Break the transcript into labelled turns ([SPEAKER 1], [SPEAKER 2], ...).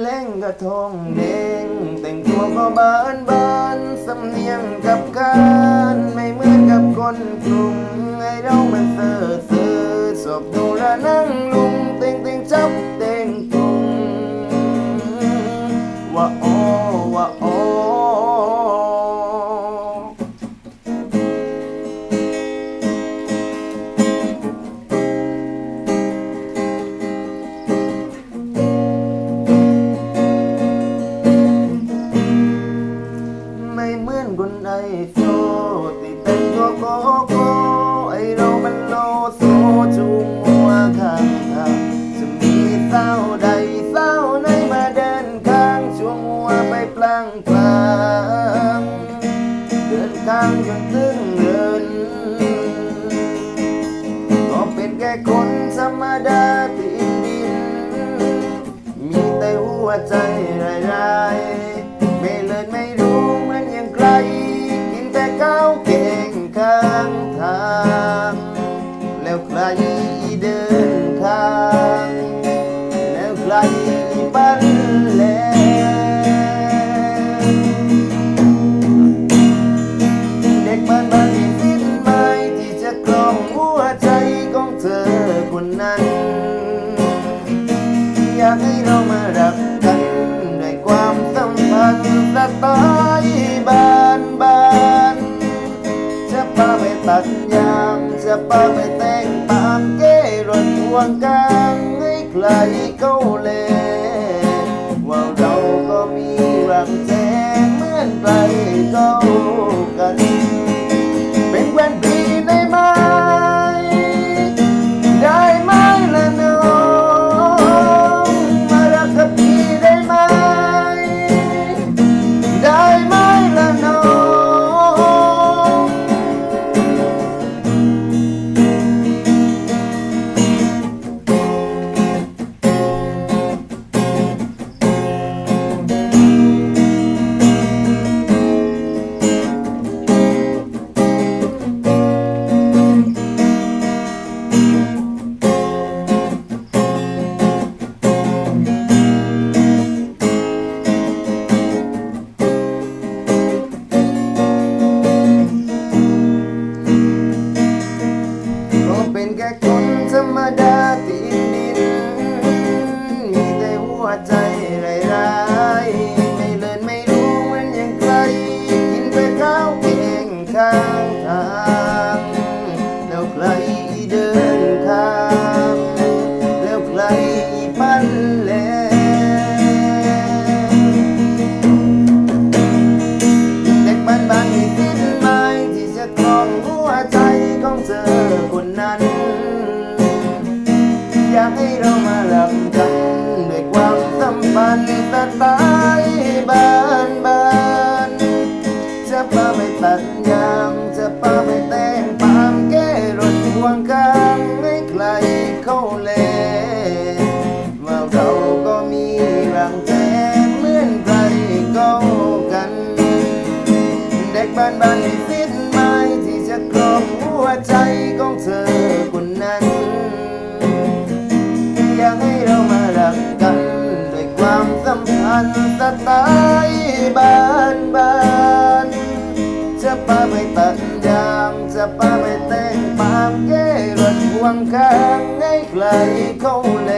[SPEAKER 1] เล่งกระทงเด้งแต่งตัวก็บานบานสำเนียงกับการไม่เหมือนกับคนกรุงางจนถึงเดิน ก็เป็นแค่คนธรรมดาที่ดิน มีแต่หัวใจร้ายๆไม่เลิศไม่รู้เหมือนอย่างใครกินแต่ข้าวเก่งข้างทาง แล้วใครเดิน ใต้บ้านบ้านจะพาไปตัดยางจะพาไปแต่งตามเก้รถพวงกลางให้ใครเขาเลว่า ใจร้ายๆไม่เลินไม่รู้เหมือนอย่างใครกินแต่ข้าวเก่งข้างทางแล้วใครเดินข้างแล้วใครปั้นแลเด็กบ้านบ้านมีสิ้นไม้ที่จะครองหัวใจของเธอคนนั้น อยากให้เรามารักกัน สัมพันธ์สไตล์บ้านบ้านจะพาไปตัดยางจะพาไปแต่งปามแก้รถพวงข้างให้ใครเข้าเลว่าเราก็มีรังแท้เหมือนใครก็กัน เด็กบ้านบ้านมีสิ้นไม้ที่จะครองหัวใจของเธอ สไตล์บ้านบ้านจะปาไปตัดยางจะปาไปแต่งปามแก้รถวังข้างให้ใครเขาแล